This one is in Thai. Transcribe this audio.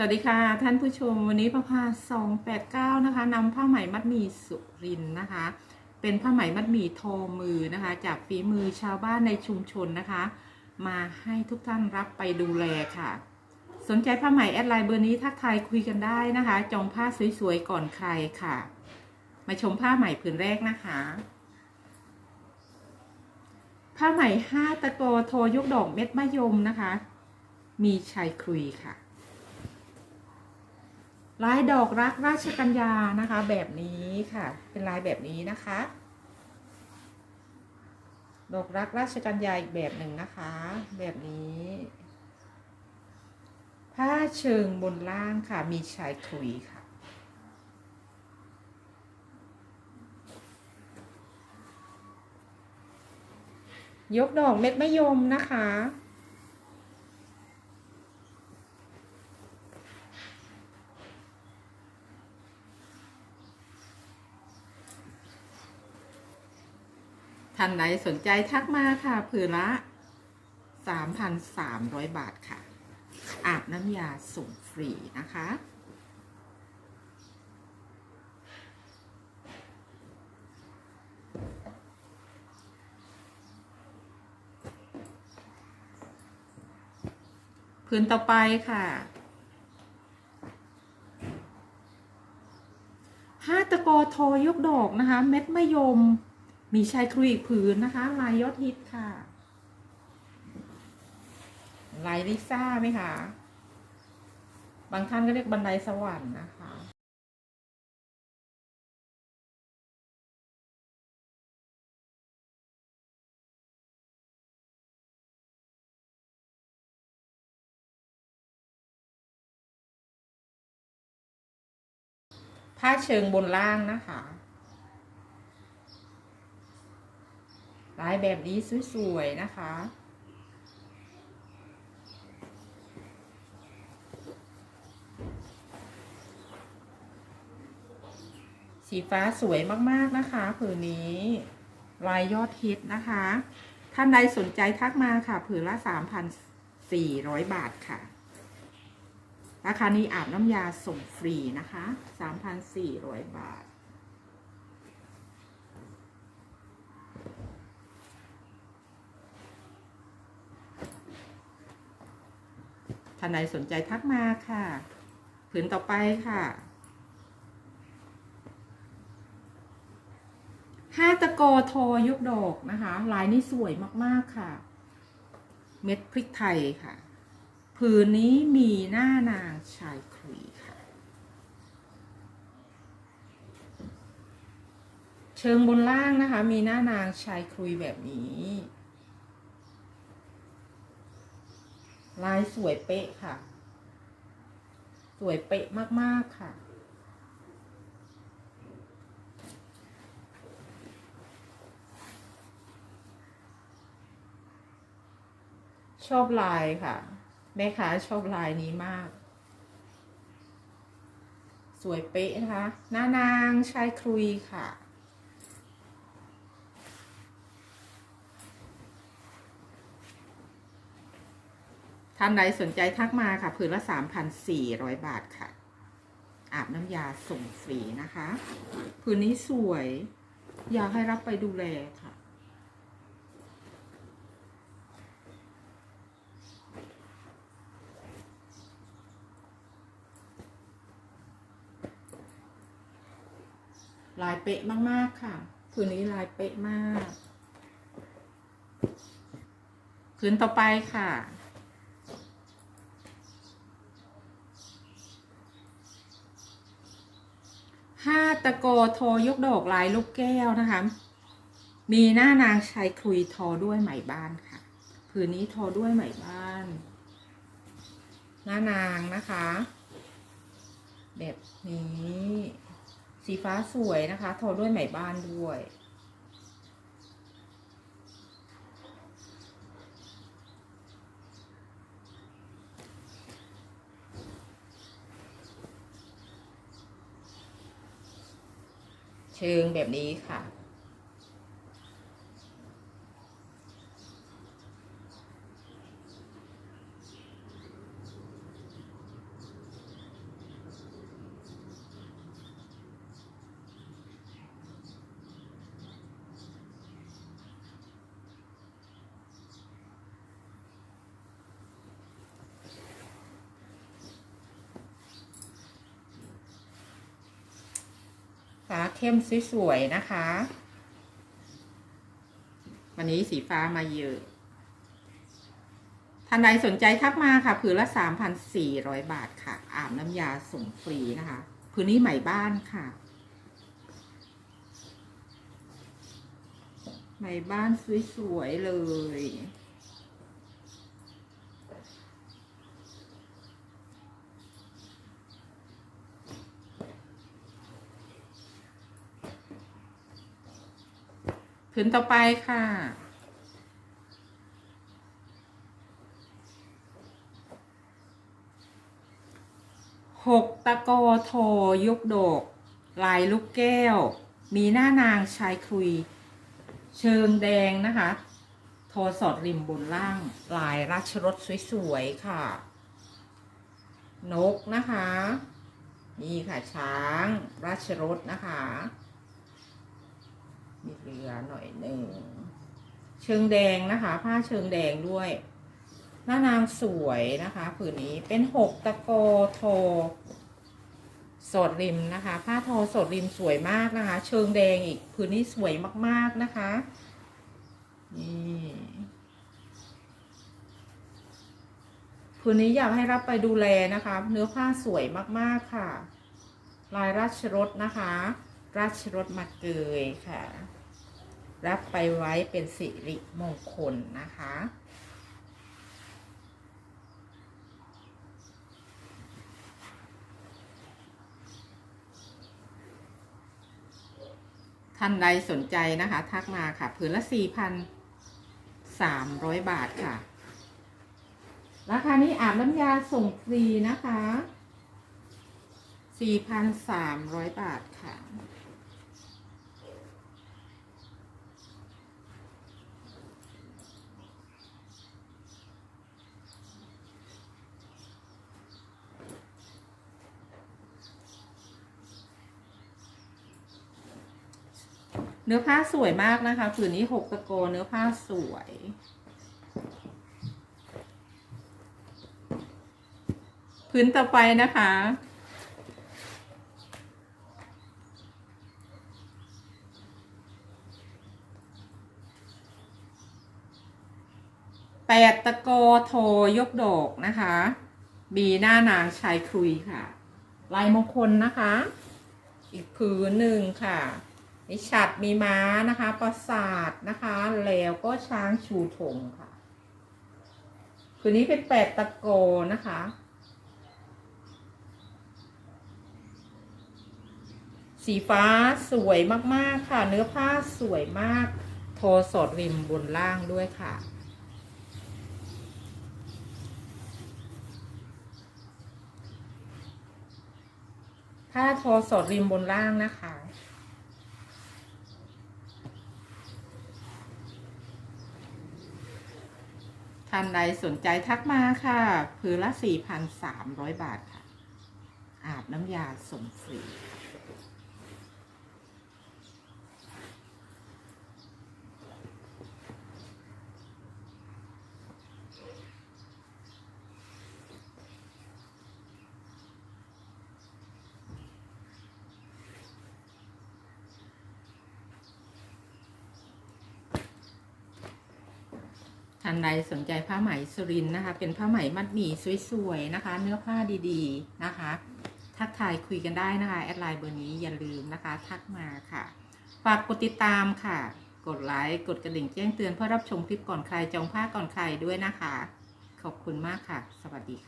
สวัสดีค่ะ ท่านผู้ชมวันนี้ประภา289นะคะนำผ้าไหมมัดหมี่สุรินนะคะ เป็นผ้าไหมมัดหมี่โทมือนะคะ จากฝีมือชาวบ้านในชุมชนนะคะ มาให้ทุกท่านรับไปดูแลค่ะ สนใจผ้าไหมแอดไลน์เบอร์นี้ทักทายคุยกันได้นะคะ จองผ้าสวยๆก่อนใครค่ะ มาชมผ้าไหมผืนแรกนะคะ ผ้าไหมห้าตะโกโทยุกดอกเม็ดมะยมนะคะ มีชายครุยค่ะ ลายดอกรักราชกัญญานะคะ แบบนี้ค่ะ เป็นลายแบบนี้นะคะ ดอกรักราชกัญญาอีกแบบหนึ่งนะคะ แบบนี้ ผ้าเชิงบนล่างค่ะ มีชายคุยค่ะ ยกดอกเม็ดมะยมนะคะ ท่านไหนสนใจทักมาค่ะผืนละ3,300บาทค่ะ อาบน้ำยาส่งฟรีนะคะผืนต่อไปค่ะห้าตะโกโทยกดอกนะคะ เม็ดมะยม มีชายครุยอีกผืนนะคะ ลายยอดฮิตค่ะ ลายลิซ่าไหมคะ บางท่านก็เรียกบันไดสวรรค์นะคะผ้าเชิงบนล่างนะคะ ลายแบบนี้สวยๆนะคะ สีฟ้าสวยมากๆนะคะผืนนี้ ลายยอดฮิตนะคะ ท่านใดสนใจทักมาค่ะ ผืนละ 3,400 บาทค่ะราคานี้อาบน้ำยาส่งฟรีนะคะ 3,400 บาท ท่านใดสนใจทักมาค่ะ ผืนต่อไปค่ะห้าตะโกโทยุกดอกนะคะ ลายนี้สวยมากๆค่ะ เม็ดพริกไทยค่ะ ผืนนี้มีหน้านางชายคุยค่ะ เชิงบนล่างนะคะ มีหน้านางชายคุยแบบนี้ ลายสวยเป๊ะค่ะ สวยเป๊ะมากๆค่ะ ชอบลายค่ะ แม่ค้าชอบลายนี้มาก สวยเป๊ะนะคะหน้านางชายครุยค่ะ ท่านใดสนใจทักมาค่ะ ผืนละ 3,400 บาทค่ะ อาบน้ำยาส่งฟรีนะคะ ผืนนี้สวย อยากให้รับไปดูแลค่ะ ลายเป๊ะมาก ๆ ค่ะ ผืนนี้ลายเป๊ะมาก ผืนต่อไปค่ะ ห้าตะโกโทยกดอกลายลูกแก้วนะคะ มีหน้านางชายคลุยทอด้วยไหมบ้านค่ะ ผืนนี้ทอด้วยไหมบ้าน หน้านางนะคะ แบบนี้ สีฟ้าสวยนะคะ ทอด้วยไหมบ้านด้วย เชิงแบบนี้ค่ะ ฟ้าเข้มสวยๆนะคะ วันนี้สีฟ้ามาเยอะท่านใดสนใจทักมาค่ะผืนละ 3,400 บาทค่ะ อาบน้ำยาส่งฟรีนะคะผืนนี้ใหม่บ้านค่ะ ใหม่บ้านสวยๆเลย ผืนต่อไปค่ะ หกตะโกโทยุกโดก ลายลูกแก้ว มีหน้านางชายคุย เชิงแดงนะคะ โทสอดริมบนล่าง ลายราชรถสวยๆค่ะ นกนะคะ นี่ค่ะช้างราชรถนะคะ มีเรือหน่อยหนึ่ง เชิงแดงนะคะ ผ้าเชิงแดงด้วย หน้านางสวยนะคะผืนนี้เป็นหกตะโกโท สดริมนะคะ ผ้าโทสดริมสวยมากนะคะ เชิงแดงอีกผืนนี้สวยมากๆนะคะ นี่ผืนนี้อยากให้รับไปดูแลนะคะ เนื้อผ้าสวยมากๆค่ะ ลายราชรถนะคะ ราชรถมาเกยค่ะ รับไปไว้เป็นสิริมงคลนะคะ ท่านใดสนใจนะคะ ทักมาค่ะผืนละสี่พันสามร้อยบาทค่ะ ราคานี้อาบน้ำยาส่งฟรีนะคะสี่พันสามร้อยบาทค่ะ เนื้อผ้าสวยมากนะคะ ผืนนี้หกตะโกเนื้อผ้าสวยพื้นต่อไปนะคะ แปดตะโกโทยกดอกนะคะมีหน้านางชายครุยค่ะ ลายมงคลนะคะ อีกผืนหนึ่งค่ะ มีฉัดมีม้านะคะประสาทนะคะ แล้วก็ช้างชูธงค่ะ คืนนี้เป็นแปดตะโกนะคะ สีฟ้าสวยมากๆค่ะ เนื้อผ้าสวยมาก โทสอดริมบนล่างด้วยค่ะผ้าโทสอดริมบนล่างนะคะ ท่านใดสนใจทักมาค่ะผืนละ 4,300 บาทค่ะ อาบน้ำยาส่งฟรี ท่านใดสนใจผ้าไหมสุรินนะคะ เป็นผ้าไหมมัดหมี่สวยๆนะคะ เนื้อผ้าดีๆนะคะ ทักทายคุยกันได้นะคะ แอดไลน์เบอร์นี้อย่าลืมนะคะ ทักมาค่ะ ฝากกดติดตามค่ะ กดไลค์กดกระดิ่งแจ้งเตือนเพื่อรับชมคลิปก่อนใครจองผ้าก่อนใครด้วยนะคะ ขอบคุณมากค่ะ สวัสดีค่ะ